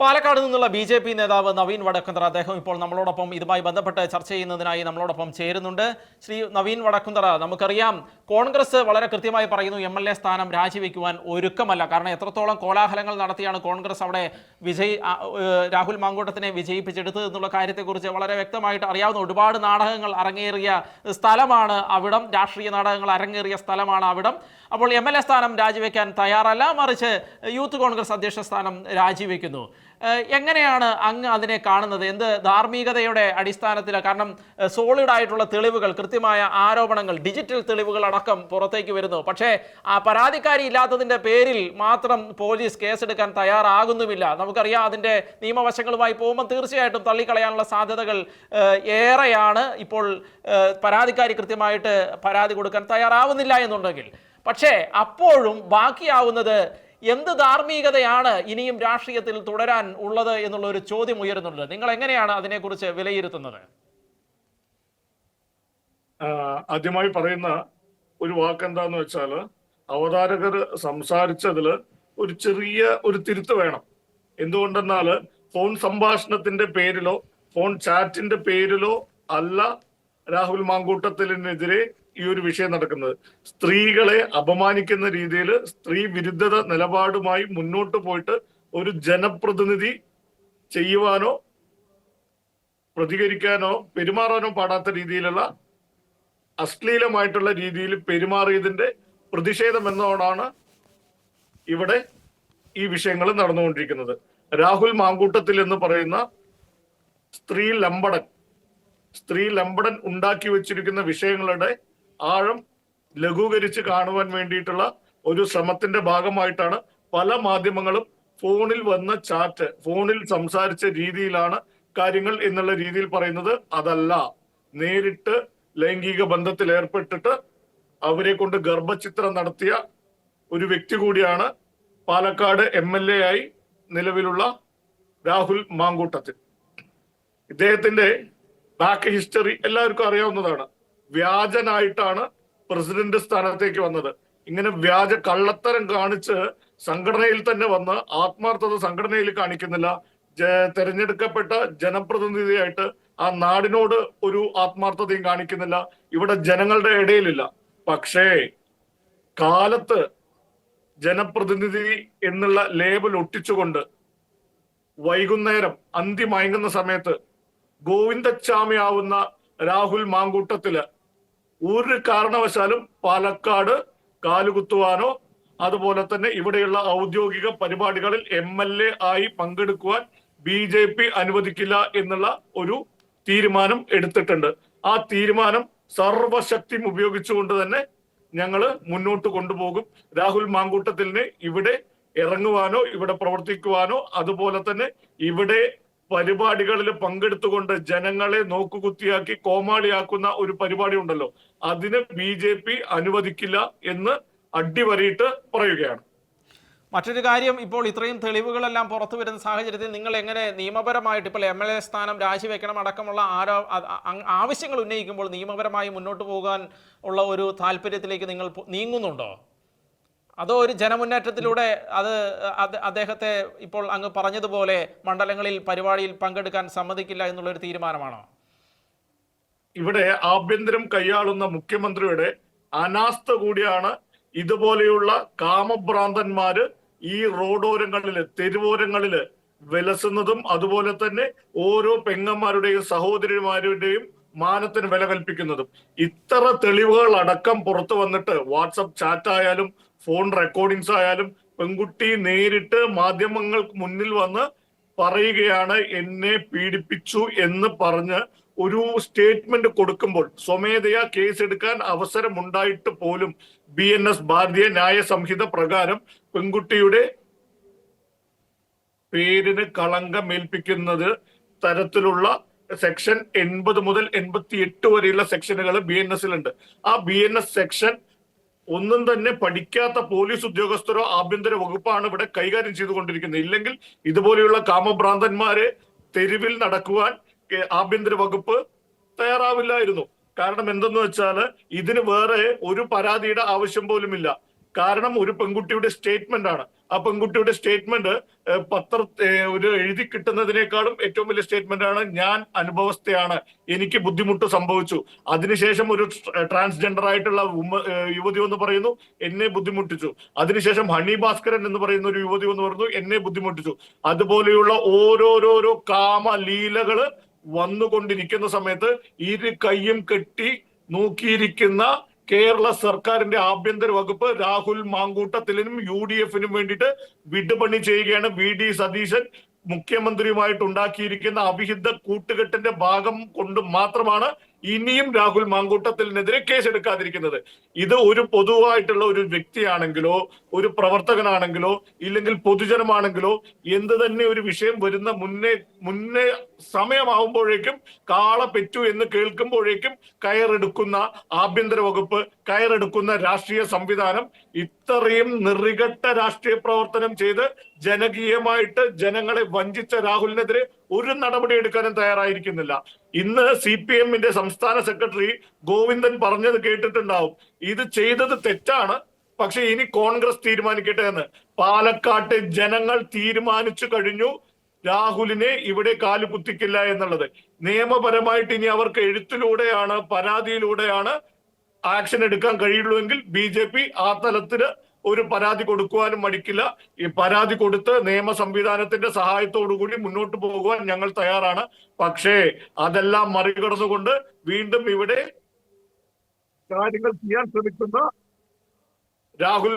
പാലക്കാട് നിന്നുള്ള B J P നേതാവ് നവീൻ വടക്കുന്തർ അദ്ദേഹം ഇപ്പോൾ നമ്മളോടൊപ്പം ഇതുമായി ബന്ധപ്പെട്ട് ചർച്ച ചെയ്യുന്നതിനായി നമ്മളോടൊപ്പം ചേരുന്നുണ്ട്. ശ്രീ നവീൻ വടക്കുന്തറ നമുക്കറിയാം കോൺഗ്രസ് വളരെ കൃത്യമായി പറയുന്നു എം എൽ എ സ്ഥാനം രാജിവെക്കുവാൻ ഒരുക്കമല്ല. കാരണം എത്രത്തോളം കോലാഹലങ്ങൾ നടത്തിയാണ് കോൺഗ്രസ് അവിടെ വിജയ് രാഹുൽ മാങ്കൂട്ടത്തിനെ വിജയിപ്പിച്ചെടുത്തത് എന്നുള്ള കാര്യത്തെക്കുറിച്ച് വളരെ വ്യക്തമായിട്ട് അറിയാവുന്ന ഒരുപാട് നാടകങ്ങൾ അരങ്ങേറിയ സ്ഥലമാണ് അവിടം. രാഷ്ട്രീയ നാടകങ്ങൾ അരങ്ങേറിയ സ്ഥലമാണ് അവിടം. അപ്പോൾ എം എൽ എ സ്ഥാനം രാജിവെക്കാൻ തയ്യാറല്ല. മറിച്ച് യൂത്ത് കോൺഗ്രസ് അധ്യക്ഷ സ്ഥാനം രാജിവെക്കുന്നു. എങ്ങനെയാണ് അങ്ങ് അതിനെ കാണുന്നത്? എന്ത് ധാർമ്മികതയുടെ അടിസ്ഥാനത്തിൽ കാരണം സോളിഡ് ആയിട്ടുള്ള തെളിവുകൾ കൃത്യമായ ആരോപണങ്ങൾ ഡിജിറ്റൽ തെളിവുകൾ അടക്കം പുറത്തേക്ക് വരുന്നു. പക്ഷേ ആ പരാതിക്കാരി ഇല്ലാത്തതിന്റെ പേരിൽ മാത്രം പോലീസ് കേസെടുക്കാൻ തയ്യാറാകുന്നുമില്ല. നമുക്കറിയാം അതിന്റെ നിയമവശങ്ങളുമായി പോകുമ്പോൾ തീർച്ചയായിട്ടും തള്ളിക്കളയാനുള്ള സാധ്യതകൾ ഏറെയാണ്. ഇപ്പോൾ പരാതിക്കാരി കൃത്യമായിട്ട് പരാതി കൊടുക്കാൻ തയ്യാറാവുന്നില്ല എന്നുണ്ടെങ്കിൽ. പക്ഷേ അപ്പോഴും ബാക്കിയാവുന്നത് എന്ത് ധാർമ്മികതയാണ് ഇനിയും രാഷ്ട്രീയത്തിൽ തുടരാൻ ഉള്ളത് എന്നുള്ള ഒരു ചോദ്യം ഉയരുന്നുണ്ട്. നിങ്ങൾ എങ്ങനെയാണ് അതിനെക്കുറിച്ച് വിലയിരുത്തുന്നത്? ആദ്യമായി പറയുന്ന ഒരു വാക്ക് എന്താന്ന് വെച്ചാൽ അവതാരകർ സംസാരിച്ചതിൽ ഒരു ചെറിയ ഒരു തിരുത്ത് വേണം. എന്തുകൊണ്ടെന്നാൽ ഫോൺ സംഭാഷണത്തിന്റെ പേരിലോ ഫോൺ ചാറ്റിന്റെ പേരിലോ അല്ല രാഹുൽ മാങ്കൂട്ടത്തിനെതിരെ ഈ ഒരു വിഷയം നടക്കുന്നത്. സ്ത്രീകളെ അപമാനിക്കുന്ന രീതിയിൽ സ്ത്രീ വിരുദ്ധത നിലപാടുമായി മുന്നോട്ട് പോയിട്ട് ഒരു ജനപ്രതിനിധി ചെയ്യുവാനോ പ്രതികരിക്കാനോ പെരുമാറാനോ പാടാത്ത രീതിയിലുള്ള അശ്ലീലമായിട്ടുള്ള രീതിയിൽ പെരുമാറിയതിന്റെ പ്രതിഷേധം എന്നോടാണ് ഇവിടെ ഈ വിഷയങ്ങൾ നടന്നുകൊണ്ടിരിക്കുന്നത്. രാഹുൽ മാങ്കൂട്ടത്തിൽ എന്ന് പറയുന്ന സ്ത്രീ ലംബടൻ സ്ത്രീ ലംബടൻ ഉണ്ടാക്കി വെച്ചിരിക്കുന്ന വിഷയങ്ങളുടെ ആഴം ലഘൂകരിച്ച് കാണുവാൻ വേണ്ടിയിട്ടുള്ള ഒരു ശ്രമത്തിന്റെ ഭാഗമായിട്ടാണ് പല മാധ്യമങ്ങളും ഫോണിൽ വന്ന ചാറ്റ് ഫോണിൽ സംസാരിച്ച രീതിയിലാണ് കാര്യങ്ങൾ എന്നുള്ള രീതിയിൽ പറയുന്നത്. അതല്ല നേരിട്ട് ലൈംഗിക ബന്ധത്തിൽ ഏർപ്പെട്ടിട്ട് അവരെ കൊണ്ട് ഗർഭചിത്രം നടത്തിയ ഒരു വ്യക്തി കൂടിയാണ് പാലക്കാട് എം എൽ എ ആയി നിലവിലുള്ള രാഹുൽ മാങ്കൂട്ടത്തിൽ. ഇദ്ദേഹത്തിന്റെ ബാക്ക് ഹിസ്റ്ററി എല്ലാവർക്കും അറിയാവുന്നതാണ്. വ്യാജനായിട്ടാണ് പ്രസിഡന്റ് സ്ഥാനത്തേക്ക് വന്നത്. ഇങ്ങനെ വ്യാജ കള്ളത്തരം കാണിച്ച് സംഘടനയിൽ തന്നെ വന്ന് ആത്മാർത്ഥത സംഘടനയിൽ കാണിക്കുന്നില്ല. തെരഞ്ഞെടുക്കപ്പെട്ട ജനപ്രതിനിധിയായിട്ട് ആ നാടിനോട് ഒരു ആത്മാർത്ഥതയും കാണിക്കുന്നില്ല. ഇവിടെ ജനങ്ങളുടെ ഇടയിലില്ല. പക്ഷേ കാലത്ത് ജനപ്രതിനിധി എന്നുള്ള ലേബൽ ഒട്ടിച്ചുകൊണ്ട് വൈകുന്നേരം അന്തി മയങ്ങുന്ന സമയത്ത് ഗോവിന്ദച്ചാമിയാവുന്ന രാഹുൽ മാങ്കൂട്ടത്തിൽ ഒരു കാരണവശാലും പാലക്കാട് കാലുകുത്തുവാനോ അതുപോലെ തന്നെ ഇവിടെയുള്ള ഔദ്യോഗിക പരിപാടികളിൽ എം എൽ എ ആയി പങ്കെടുക്കുവാൻ ബി ജെ പി അനുവദിക്കില്ല എന്നുള്ള ഒരു തീരുമാനം എടുത്തിട്ടുണ്ട്. ആ തീരുമാനം സർവശക്തിയും ഉപയോഗിച്ചുകൊണ്ട് തന്നെ ഞങ്ങൾ മുന്നോട്ട് കൊണ്ടുപോകും. രാഹുൽ മാങ്കൂട്ടത്തിലിന് ഇവിടെ ഇറങ്ങുവാനോ ഇവിടെ പ്രവർത്തിക്കുവാനോ അതുപോലെ തന്നെ ഇവിടെ പരിപാടികളിൽ പങ്കെടുത്തുകൊണ്ട് ജനങ്ങളെ നോക്കുകുത്തിയാക്കി കോമാളിയാക്കുന്ന ഒരു പരിപാടി ഉണ്ടല്ലോ. അതിന് ബി ജെ പി അനുവദിക്കില്ല എന്ന് അടിവരയിട്ട് പറയുകയാണ്. മറ്റൊരു കാര്യം ഇപ്പോൾ ഇത്രയും തെളിവുകളെല്ലാം പുറത്തു വരുന്ന സാഹചര്യത്തിൽ നിങ്ങൾ എങ്ങനെ നിയമപരമായിട്ട് ഇപ്പോൾ എം എൽ എ സ്ഥാനം രാജിവെക്കണം അടക്കമുള്ള ആരോ ആവശ്യങ്ങൾ ഉന്നയിക്കുമ്പോൾ നിയമപരമായി മുന്നോട്ട് പോകാൻ ഉള്ള ഒരു താല്പര്യത്തിലേക്ക് നിങ്ങൾ നീങ്ങുന്നുണ്ടോ? അതോ ഒരു ജനമുന്നേറ്റത്തിലൂടെ അത് അദ്ദേഹത്തെ ഇപ്പോൾ അങ്ങ് പറഞ്ഞതുപോലെ മണ്ഡലങ്ങളിൽ പരിപാടിയിൽ പങ്കെടുക്കാൻ സമ്മതിക്കില്ല എന്നുള്ളൊരു തീരുമാനമാണോ? ഇവിടെ ആഭ്യന്തരം കൈയാളുന്ന മുഖ്യമന്ത്രിയുടെ അനാസ്ഥ കൂടിയാണ് ഇതുപോലെയുള്ള കാമഭ്രാന്തന്മാര് ഈ റോഡോരങ്ങളിൽ തെരുവോരങ്ങളിൽ വിലസുന്നതും അതുപോലെ തന്നെ ഓരോ പെങ്ങന്മാരുടെയും സഹോദരിമാരുടെയും മാനത്തിന് വില കൽപ്പിക്കുന്നതും ഇത്ര തെളിവുകൾ അടക്കം പുറത്തു വന്നിട്ട് വാട്സപ്പ് ചാറ്റ് ആയാലും ഫോൺ റെക്കോർഡിങ്സ് ആയാലും പെൺകുട്ടി നേരിട്ട് മാധ്യമങ്ങൾക്ക് മുന്നിൽ വന്ന് പറയുകയാണ് എന്നെ പീഡിപ്പിച്ചു എന്ന് പറഞ്ഞ് ഒരു സ്റ്റേറ്റ്മെന്റ് കൊടുക്കുമ്പോൾ സ്വമേധയാ കേസെടുക്കാൻ അവസരമുണ്ടായിട്ട് പോലും ബി എൻ എസ് ഭാരതീയ ന്യായ സംഹിത പ്രകാരം പെൺകുട്ടിയുടെ പേരിന് കളങ്കമേൽപ്പിക്കുന്നത് തരത്തിലുള്ള സെക്ഷൻ എൺപത് മുതൽ എൺപത്തി എട്ട് വരെയുള്ള സെക്ഷനുകൾ ബി എൻ എസിലുണ്ട് ആ ബി എൻ എസ് സെക്ഷൻ ഒന്നും തന്നെ പഠിക്കാത്ത പോലീസ് ഉദ്യോഗസ്ഥരോ ആഭ്യന്തര വകുപ്പാണ് ഇവിടെ കൈകാര്യം ചെയ്തുകൊണ്ടിരിക്കുന്നത്. ഇല്ലെങ്കിൽ ഇതുപോലെയുള്ള കാമഭ്രാന്തന്മാരെ തെരുവിൽ നടക്കുവാൻ ആഭ്യന്തര വകുപ്പ് തയ്യാറാവില്ലായിരുന്നു. കാരണം എന്തെന്ന് വെച്ചാൽ ഇതിന് വേറെ ഒരു പരാതിയുടെ ആവശ്യം പോലുമില്ല. കാരണം ഒരു പെൺകുട്ടിയുടെ സ്റ്റേറ്റ്മെന്റ് ആണ്. ആ പെൺകുട്ടിയുടെ സ്റ്റേറ്റ്മെന്റ് പത്ര ഒരു എഴുതി കിട്ടുന്നതിനേക്കാളും ഏറ്റവും വലിയ സ്റ്റേറ്റ്മെന്റ് ആണ് ഞാൻ അനുഭവസ്ഥയാണ്. എനിക്ക് ബുദ്ധിമുട്ട് സംഭവിച്ചു. അതിനുശേഷം ഒരു ട്രാൻസ്ജെൻഡർ ആയിട്ടുള്ള യുവതി എന്ന് പറയുന്നു എന്നെ ബുദ്ധിമുട്ടിച്ചു. അതിനുശേഷം ഹണി ഭാസ്കരൻ എന്ന് പറയുന്ന ഒരു യുവതി എന്ന് പറയുന്നു എന്നെ ബുദ്ധിമുട്ടിച്ചു. അതുപോലെയുള്ള ഓരോരോരോ കാമ ലീലകൾ വന്നുകൊണ്ടിരിക്കുന്ന സമയത്ത് ഇരു കൈയും കെട്ടി നോക്കിയിരിക്കുന്ന കേരള സർക്കാരിന്റെ ആഭ്യന്തര വകുപ്പ് രാഹുൽ മാങ്കൂട്ടത്തിലിനും യു ഡി എഫിനും വേണ്ടിയിട്ട് വിടുപണി ചെയ്യുകയാണ് വി ഡി സതീശൻ. മുഖ്യമന്ത്രിയുമായിട്ട് ഉണ്ടാക്കിയിരിക്കുന്ന അവിഹിത കൂട്ടുകെട്ടിന്റെ ഭാഗം കൊണ്ട് മാത്രമാണ് ഇനിയും രാഹുൽ മാങ്കൂട്ടത്തിനെതിരെ കേസെടുക്കാതിരിക്കുന്നത്. ഇത് ഒരു പൊതുവായിട്ടുള്ള ഒരു വ്യക്തിയാണെങ്കിലോ ഒരു പ്രവർത്തകനാണെങ്കിലോ ഇല്ലെങ്കിൽ പൊതുജനമാണെങ്കിലോ എന്ത് തന്നെ ഒരു വിഷയം വരുന്ന മുന്നേ മുന്നേ സമയമാവുമ്പോഴേക്കും കാള പെറ്റു എന്ന് കേൾക്കുമ്പോഴേക്കും കയറെടുക്കുന്ന ആഭ്യന്തര വകുപ്പ് കയറെടുക്കുന്ന രാഷ്ട്രീയ സംവിധാനം ഇത്രയും നിറികെട്ട രാഷ്ട്രീയ പ്രവർത്തനം ചെയ്ത് ജനകീയമായിട്ട് ജനങ്ങളെ വഞ്ചിച്ച രാഹുലിനെതിരെ ഒരു നടപടി എടുക്കാനും തയ്യാറായിരിക്കുന്നില്ല. ഇന്ന് സി പി എമ്മിന്റെ സംസ്ഥാന സെക്രട്ടറി ഗോവിന്ദൻ പറഞ്ഞത് കേട്ടിട്ടുണ്ടാവും. ഇത് ചെയ്തത് തെറ്റാണ്. പക്ഷെ ഇനി കോൺഗ്രസ് തീരുമാനിക്കട്ടെ എന്ന്. പാലക്കാട്ട് ജനങ്ങൾ തീരുമാനിച്ചു കഴിഞ്ഞു. രാഹുലിനെ ഇവിടെ കാൽ കുത്തിക്കില്ല എന്നുള്ളത്. നിയമപരമായിട്ട് ഇനി അവർക്ക് എഴുത്തിലൂടെയാണ് പരാതിയിലൂടെയാണ് ആക്ഷൻ എടുക്കാൻ കഴിയുള്ളൂ എങ്കിൽ ബി ജെ പി ആ തലത്തിന് ഒരു പരാതി കൊടുക്കുവാനും മടിക്കില്ല. ഈ പരാതി കൊടുത്ത് നിയമ സംവിധാനത്തിന്റെ കൂടി മുന്നോട്ട് പോകുവാൻ ഞങ്ങൾ തയ്യാറാണ്. പക്ഷേ അതെല്ലാം മറികടന്നുകൊണ്ട് വീണ്ടും ഇവിടെ കാര്യങ്ങൾ ചെയ്യാൻ ശ്രമിക്കുന്ന രാഹുൽ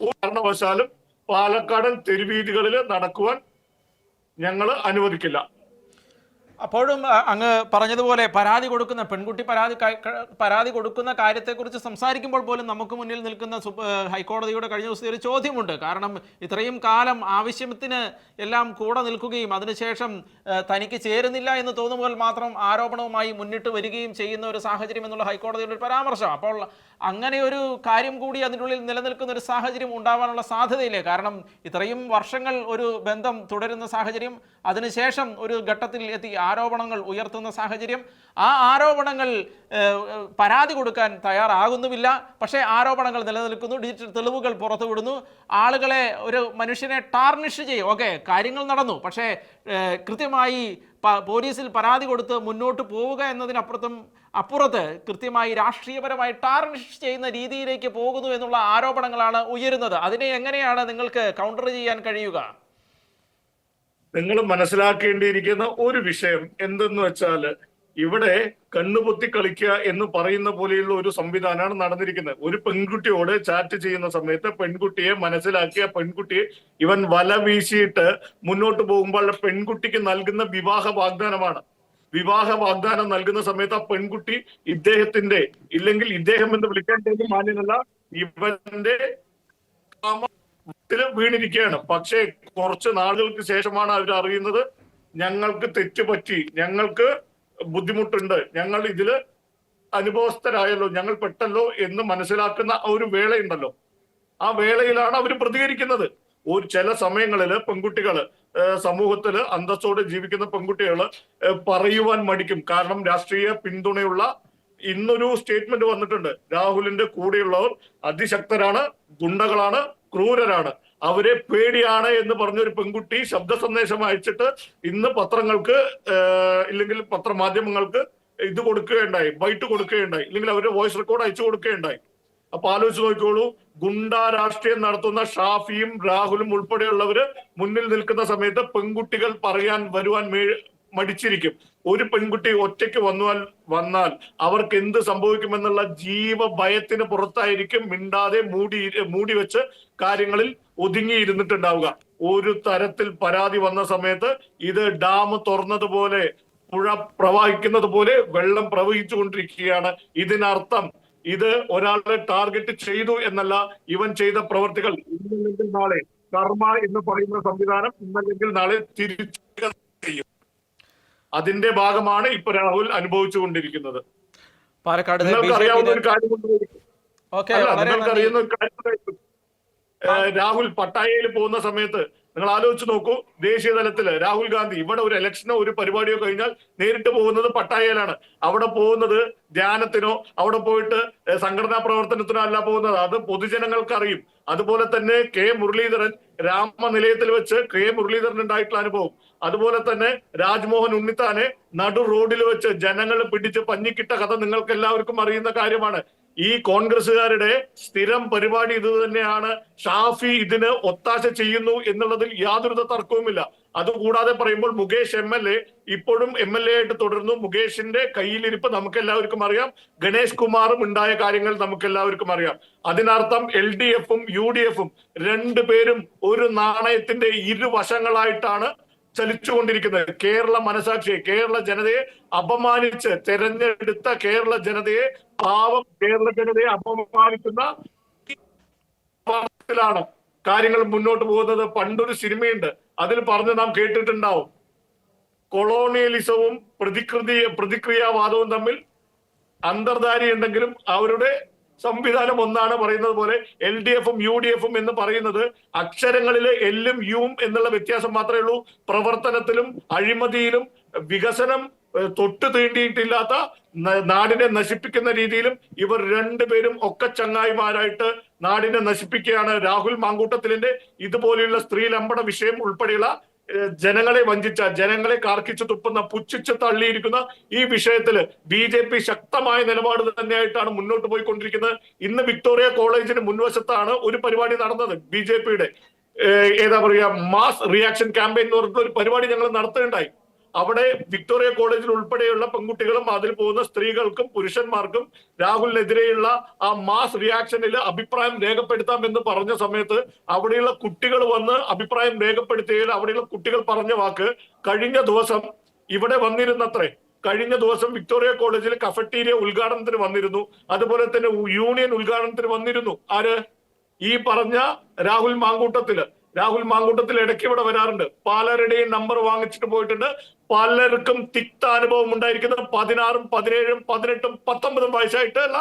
കാരണവശാലും പാലക്കാടൻ തെരുവീതികളിൽ നടക്കുവാൻ ഞങ്ങൾ അനുവദിക്കില്ല. അപ്പോഴും അങ്ങ് പറഞ്ഞതുപോലെ പരാതി കൊടുക്കുന്ന പെൺകുട്ടി പരാതി പരാതി കൊടുക്കുന്ന കാര്യത്തെക്കുറിച്ച് സംസാരിക്കുമ്പോൾ പോലും നമുക്ക് മുന്നിൽ നിൽക്കുന്ന ഹൈക്കോടതിയുടെ കഴിഞ്ഞ ദിവസത്തെ ഒരു ചോദ്യമുണ്ട്. കാരണം ഇത്രയും കാലം ആവശ്യത്തിന് എല്ലാം കൂടെ നിൽക്കുകയും അതിനുശേഷം തനിക്ക് ചേരുന്നില്ല എന്ന് തോന്നുമ്പോൾ മാത്രം ആരോപണവുമായി മുന്നിട്ട് വരികയും ചെയ്യുന്ന ഒരു സാഹചര്യം എന്നുള്ള ഹൈക്കോടതിയുടെ ഒരു പരാമർശം. അപ്പോൾ അങ്ങനെ ഒരു കാര്യം കൂടി അതിനുള്ളിൽ നിലനിൽക്കുന്ന ഒരു സാഹചര്യം ഉണ്ടാവാനുള്ള സാധ്യതയില്ലേ? കാരണം ഇത്രയും വർഷങ്ങൾ ഒരു ബന്ധം തുടരുന്ന സാഹചര്യം അതിനുശേഷം ഒരു ഘട്ടത്തിൽ എത്തി. ആരോപണങ്ങൾ ഉയർത്തുന്ന സാഹചര്യം. ആ ആരോപണങ്ങൾ പരാതി കൊടുക്കാൻ തയ്യാറാകുന്നുമില്ല. പക്ഷേ ആരോപണങ്ങൾ നിലനിൽക്കുന്നു ഡിജിറ്റൽ തെളിവുകൾ പുറത്തുവിടുന്നു. ആളുകളെ ഒരു മനുഷ്യനെ ടാർണിഷ് ചെയ്യും. ഓക്കെ കാര്യങ്ങൾ നടന്നു. പക്ഷേ കൃത്യമായി പോലീസിൽ പരാതി കൊടുത്ത് മുന്നോട്ട് പോവുക എന്നതിനപ്പുറത്തും അപ്പുറത്ത് കൃത്യമായി രാഷ്ട്രീയപരമായി ടാർണിഷ് ചെയ്യുന്ന രീതിയിലേക്ക് പോകുന്നു എന്നുള്ള ആരോപണങ്ങളാണ് ഉയരുന്നത്. അതിനെ എങ്ങനെയാണ് നിങ്ങൾക്ക് കൗണ്ടർ ചെയ്യാൻ കഴിയുക? നിങ്ങൾ മനസ്സിലാക്കേണ്ടിയിരിക്കുന്ന ഒരു വിഷയം എന്തെന്ന് വെച്ചാൽ ഇവിടെ കണ്ണുപൊത്തി കളിക്കുക എന്ന് പറയുന്ന പോലെയുള്ള ഒരു സംവിധാനമാണ് നടന്നിരിക്കുന്നത്. ഒരു പെൺകുട്ടിയോട് ചാറ്റ് ചെയ്യുന്ന സമയത്ത് പെൺകുട്ടിയെ മനസ്സിലാക്കിയ പെൺകുട്ടിയെ ഇവൻ വല വീശിയിട്ട് മുന്നോട്ട് പോകുമ്പോൾ പെൺകുട്ടിക്ക് നൽകുന്ന വിവാഹ വാഗ്ദാനമാണ്. വിവാഹ വാഗ്ദാനം നൽകുന്ന സമയത്ത് ആ പെൺകുട്ടി ഇദ്ദേഹത്തിന്റെ ഇല്ലെങ്കിൽ ഇദ്ദേഹം എന്ന് വിളിക്കാൻ പോലും മാന്യനല്ല ഇവന്റെ ത്തിൽ വീണിരിക്കുകയാണ്. പക്ഷേ കുറച്ച് നാളുകൾക്ക് ശേഷമാണ് അവർ അറിയുന്നത് ഞങ്ങൾക്ക് തെറ്റുപറ്റി ഞങ്ങൾക്ക് ബുദ്ധിമുട്ടുണ്ട് ഞങ്ങൾ ഇതിൽ അനുഭവസ്ഥരായല്ലോ ഞങ്ങൾ പെട്ടല്ലോ എന്ന് മനസ്സിലാക്കുന്ന ഒരു വേളയുണ്ടല്ലോ. ആ വേളയിലാണ് അവർ പ്രതികരിക്കുന്നത്. ഒരു ചില സമയങ്ങളിൽ പെൺകുട്ടികൾ സമൂഹത്തിൽ അന്തസ്സോടെ ജീവിക്കുന്ന പെൺകുട്ടികൾ പറയുവാൻ മടിക്കും. കാരണം രാഷ്ട്രീയ പിന്തുണയുള്ള ഇന്നൊരു സ്റ്റേറ്റ്മെന്റ് വന്നിട്ടുണ്ട്. രാഹുലിന്റെ കൂടെയുള്ളവർ അതിശക്തരാണ് ഗുണ്ടകളാണ് ക്രൂരരാണ്. അവരെ പേടിയാണ് എന്ന് പറഞ്ഞൊരു പെൺകുട്ടി ശബ്ദ സന്ദേശം അയച്ചിട്ട് ഇന്ന് പത്രങ്ങൾക്ക് ഇല്ലെങ്കിൽ പത്രമാധ്യമങ്ങൾക്ക് ഇത് കൊടുക്കുകയുണ്ടായി ബൈറ്റ് കൊടുക്കുകയുണ്ടായി ഇല്ലെങ്കിൽ അവരുടെ വോയിസ് റെക്കോർഡ് അയച്ചു കൊടുക്കുകയുണ്ടായി. അപ്പൊ ആലോചിച്ച് നോക്കിക്കോളൂ. ഗുണ്ട രാഷ്ട്രീയം നടത്തുന്ന ഷാഫിയും രാഹുലും ഉൾപ്പെടെയുള്ളവര് മുന്നിൽ നിൽക്കുന്ന സമയത്ത് പെൺകുട്ടികൾ പറയാൻ വരുവാൻ മടിച്ചിരിക്കും. ഒരു പെൺകുട്ടി ഒറ്റയ്ക്ക് വന്നാൽ വന്നാൽ അവർക്ക് എന്ത് സംഭവിക്കുമെന്നുള്ള ജീവ ഭയത്തിന് പുറത്തായിരിക്കും മിണ്ടാതെ മൂടി മൂടി വെച്ച് കാര്യങ്ങളിൽ ഒതുങ്ങിയിരുന്നിട്ടുണ്ടാവുക. ഒരു തരത്തിൽ പരാതി വന്ന സമയത്ത് ഇത് ഡാം തുറന്നതുപോലെ പുഴ പ്രവഹിക്കുന്നത് പോലെ വെള്ളം പ്രവഹിച്ചു കൊണ്ടിരിക്കുകയാണ് ഇതിനർത്ഥം ഇത് ഒരാളെ ടാർഗറ്റ് ചെയ്തു എന്നല്ല ഇവൻ ചെയ്ത പ്രവർത്തികൾ. ഇന്നല്ലെങ്കിൽ നാളെ കർമ്മ എന്ന് പറയുന്ന സംവിധാനം ഇന്നല്ലെങ്കിൽ നാളെ തിരിച്ചു ചെയ്യും. അതിന്റെ ഭാഗമാണ് ഇപ്പൊ രാഹുൽ അനുഭവിച്ചുകൊണ്ടിരിക്കുന്നത്. പാലക്കാട് നിങ്ങൾക്ക് അറിയാവുന്ന ഒരു കാര്യം നിങ്ങൾക്ക് അറിയുന്ന ഒരു കാര്യം രാഹുൽ പട്ടായയിൽ പോകുന്ന സമയത്ത് നിങ്ങൾ ആലോചിച്ച് നോക്കൂ ദേശീയ തലത്തിൽ രാഹുൽ ഗാന്ധി ഇവിടെ ഒരു ഇലക്ഷനോ ഒരു പരിപാടിയോ കഴിഞ്ഞാൽ നേരിട്ട് പോകുന്നത് പട്ടായയിലാണ്. അവിടെ പോകുന്നത് ധ്യാനത്തിനോ അവിടെ പോയിട്ട് സംഘടനാ പ്രവർത്തനത്തിനോ അല്ല പോകുന്നത്. അത് പൊതുജനങ്ങൾക്ക് അറിയും അതുപോലെ തന്നെ കെ മുരളീധരൻ രാമനിലയത്തിൽ വെച്ച് കെ മുരളീധരൻ ഉണ്ടായിട്ടുള്ള അനുഭവം. അതുപോലെ തന്നെ രാജ്മോഹൻ ഉണ്ണിത്താനെ നടു റോഡിൽ വെച്ച് ജനങ്ങൾ പിടിച്ച് പഞ്ഞിക്കിട്ട കഥ നിങ്ങൾക്ക് എല്ലാവർക്കും അറിയുന്ന കാര്യമാണ്. ഈ കോൺഗ്രസുകാരുടെ സ്ഥിരം പരിപാടി ഇത് തന്നെയാണ്. ഷാഫി ഇതിന് ഒത്താശ ചെയ്യുന്നു എന്നുള്ളതിൽ യാതൊരു തർക്കവുമില്ല. അതുകൂടാതെ പറയുമ്പോൾ മുകേഷ് എം എൽ എ ഇപ്പോഴും എം എൽ എ ആയിട്ട് തുടർന്നു മുകേഷിന്റെ കയ്യിലിരിപ്പ് നമുക്ക് എല്ലാവർക്കും അറിയാം. ഗണേഷ് കുമാറും ഉണ്ടായ കാര്യങ്ങൾ നമുക്ക് എല്ലാവർക്കും അറിയാം. അതിനർത്ഥം എൽ ഡി എഫും യു ഡി എഫും രണ്ടുപേരും ഒരു നാണയത്തിന്റെ ഇരുവശങ്ങളായിട്ടാണ് ചലിച്ചുകൊണ്ടിരിക്കുന്നത്. കേരള മനസാക്ഷിയെ കേരള ജനതയെ അപമാനിച്ച് തെരഞ്ഞെടുത്ത കേരള ജനതയെ പാവം കേരള ജനതയെ അപമാനിക്കുന്ന ാണ് കാര്യങ്ങൾ മുന്നോട്ട് പോകുന്നത്. പണ്ടൊരു സിനിമയുണ്ട്. അതിൽ പറഞ്ഞ് നാം കേട്ടിട്ടുണ്ടാവും. കൊളോണിയലിസവും പ്രതികൃതി പ്രതിക്രിയാവാദവും തമ്മിൽ അന്തർധാരി ഉണ്ടെങ്കിലും അവരുടെ സംവിധാനം ഒന്നാണ് പറയുന്നത് പോലെ എൽ ഡി എഫും യു ഡി എഫും എന്ന് പറയുന്നത് അക്ഷരങ്ങളിലെ എല്ലും യുവും എന്നുള്ള വ്യത്യാസം മാത്രമേ ഉള്ളൂ. പ്രവർത്തനത്തിലും അഴിമതിയിലും വികസനം തൊട്ടു തീണ്ടിയിട്ടില്ലാത്ത നാടിനെ നശിപ്പിക്കുന്ന രീതിയിലും ഇവർ രണ്ടുപേരും ഒക്കെ ചങ്ങായിമാരായിട്ട് നാടിനെ നശിപ്പിക്കുകയാണ്. രാഹുൽ മാങ്കൂട്ടത്തിലിന്റെ ഇതുപോലെയുള്ള സ്ത്രീ ലംബട വിഷയം ഉൾപ്പെടെയുള്ള ജനങ്ങളെ വഞ്ചിച്ച ജനങ്ങളെ കാർക്കിച്ചു തുപ്പുന്ന പുച്ഛിച്ച് തള്ളിയിരിക്കുന്ന ഈ വിഷയത്തിൽ ബി ജെ പി ശക്തമായ നിലപാട് തന്നെയായിട്ടാണ് മുന്നോട്ട് പോയിക്കൊണ്ടിരിക്കുന്നത്. ഇന്ന് വിക്ടോറിയ കോളേജിന് മുൻവശത്താണ് ഒരു പരിപാടി നടന്നത് ബി ജെ പിയുടെ. ഏതാ പറയുക മാസ് റിയാക്ഷൻ ക്യാമ്പയിൻ എന്ന് പറഞ്ഞിട്ടുള്ള ഒരു പരിപാടി ഞങ്ങൾ നടത്തുകയുണ്ടായി. അവിടെ വിക്ടോറിയ കോളേജിൽ ഉൾപ്പെടെയുള്ള പെൺകുട്ടികളും അതിൽ പോകുന്ന സ്ത്രീകൾക്കും പുരുഷന്മാർക്കും രാഹുലിനെതിരെയുള്ള ആ മാസ് റിയാക്ഷനിൽ അഭിപ്രായം രേഖപ്പെടുത്താം എന്ന് പറഞ്ഞ സമയത്ത് അവിടെയുള്ള കുട്ടികൾ വന്ന് അഭിപ്രായം രേഖപ്പെടുത്തുകയിൽ അവിടെയുള്ള കുട്ടികൾ പറഞ്ഞ വാക്ക് കഴിഞ്ഞ ദിവസം ഇവിടെ വന്നിരുന്നത്രേ. കഴിഞ്ഞ ദിവസം വിക്ടോറിയ കോളേജിൽ കഫറ്റീരിയ ഉദ്ഘാടനത്തിന് വന്നിരുന്നു. അതുപോലെ തന്നെ യൂണിയൻ ഉദ്ഘാടനത്തിന് വന്നിരുന്നു. ആര്? ഈ പറഞ്ഞ രാഹുൽ മാങ്കൂട്ടത്തിൽ. രാഹുൽ മാങ്കൂട്ടത്തിൽ ഇടയ്ക്ക് ഇവിടെ വരാറുണ്ട്. പാലരുടെയും നമ്പർ വാങ്ങിച്ചിട്ട് പോയിട്ടുണ്ട്. പലർക്കും തിക്ത അനുഭവം ഉണ്ടായിരിക്കുന്നത് പതിനാറും പതിനേഴും പതിനെട്ടും പത്തൊമ്പതും വയസ്സായിട്ടുള്ള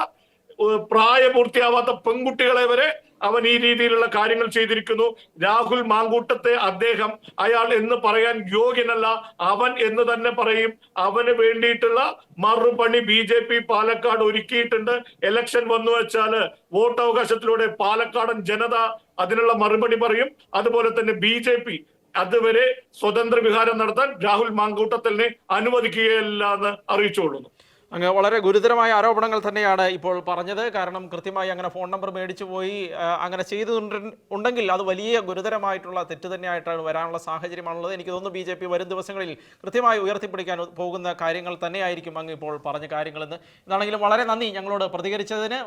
പ്രായപൂർത്തിയാവാത്ത പെൺകുട്ടികളെ വരെ അവൻ ഈ രീതിയിലുള്ള കാര്യങ്ങൾ ചെയ്തിരിക്കുന്നു. രാഹുൽ മാങ്കൂട്ടത്തെ അദ്ദേഹം അയാൾ എന്ന് പറയാൻ യോഗ്യനല്ല. അവൻ എന്ന് തന്നെ പറയും. അവന് വേണ്ടിയിട്ടുള്ള മറുപണി ബി ജെ പി പാലക്കാട് ഒരുക്കിയിട്ടുണ്ട്. എലക്ഷൻ വന്നു വെച്ചാൽ വോട്ടവകാശത്തിലൂടെ പാലക്കാടൻ ജനത അതിനുള്ള മറുപടി പറയും. അതുപോലെ തന്നെ ബി ജെ പി അതുവരെ സ്വതന്ത്ര വിഹാരം നടത്താൻ രാഹുൽ മാങ്കൂട്ടത്തിനെ അനുവദിക്കുകയില്ല എന്ന് അറിയിച്ചുകൊള്ളുന്നു. അങ്ങ് വളരെ ഗുരുതരമായ ആരോപണങ്ങൾ തന്നെയാണ് ഇപ്പോൾ പറഞ്ഞത്. കാരണം കൃത്യമായി അങ്ങനെ ഫോൺ നമ്പർ മേടിച്ചു പോയി അങ്ങനെ ചെയ്തു ഉണ്ടെങ്കിൽ അത് വലിയ ഗുരുതരമായിട്ടുള്ള തെറ്റ് തന്നെയായിട്ടാണ് വരാനുള്ള സാഹചര്യമാണുള്ളത്. എനിക്ക് തോന്നുന്നു ബി ജെ പി വരും ദിവസങ്ങളിൽ കൃത്യമായി ഉയർത്തിപ്പിടിക്കാൻ പോകുന്ന കാര്യങ്ങൾ തന്നെയായിരിക്കും അങ്ങ് ഇപ്പോൾ പറഞ്ഞ കാര്യങ്ങളെന്ന്. ഇതാണെങ്കിലും വളരെ നന്ദി ഞങ്ങളോട് പ്രതികരിച്ചതിന്.